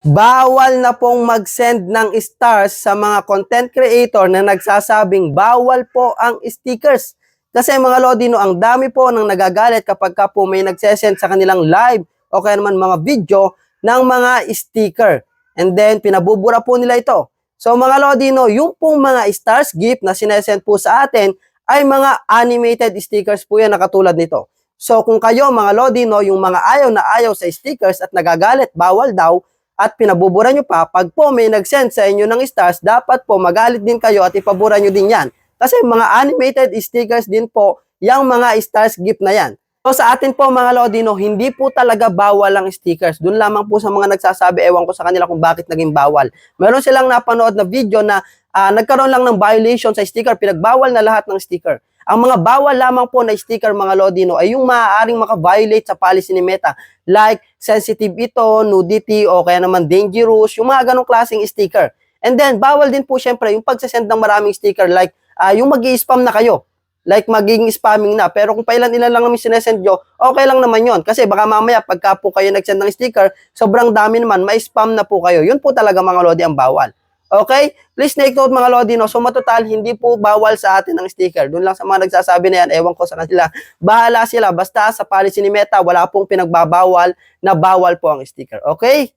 Bawal na pong mag-send ng stars sa mga content creator na nagsasabing bawal po ang stickers. Kasi mga Lodino, ang dami po nang nagagalit kapag ka po may nagsesend sa kanilang live o kaya naman mga video ng mga sticker. And then, pinabubura po nila ito. So mga Lodino, yung pong mga stars gift na sinesend po sa atin ay mga animated stickers po yan na katulad nito. So kung kayo mga Lodino, yung mga ayaw na ayaw sa stickers at nagagalit, bawal daw, at pinabubura nyo pa, pag po may nag-send sa inyo ng stars, dapat po magalit din kayo at ipabura nyo din yan. Kasi mga animated stickers din po, yung mga stars gift na yan. So sa atin po mga Lodino, hindi po talaga bawal ang stickers. Doon lamang po sa mga nagsasabi, ewan ko sa kanila kung bakit naging bawal. Meron silang napanood na video na ah, nagkaroon lang ng violation sa sticker, pinagbawal na lahat ng sticker. Ang mga bawal lamang po na sticker mga Lodino ay yung maaaring maka-violate sa policy ni Meta like sensitive ito, nudity o kaya naman dangerous, yung mga ganong klaseng sticker. And then bawal din po syempre yung pagsasend ng maraming sticker like ah, yung mag spam na kayo. Like magiging spamming na. Pero kung pailan-ilan lang namin sinesend nyo, okay lang naman yon Kasi baka mamaya pagka po kayo nagsend ng sticker, sobrang dami naman, may spam na po kayo. Yun po talaga mga Lodi ang bawal. Okay? Please take note mga Lodi, no? So matotal, hindi po bawal sa atin ang sticker. Doon lang sa mga nagsasabi na yan, ewan ko sa kanila. Bahala sila. Basta sa policy ni Meta, wala pong pinagbabawal na bawal po ang sticker. Okay?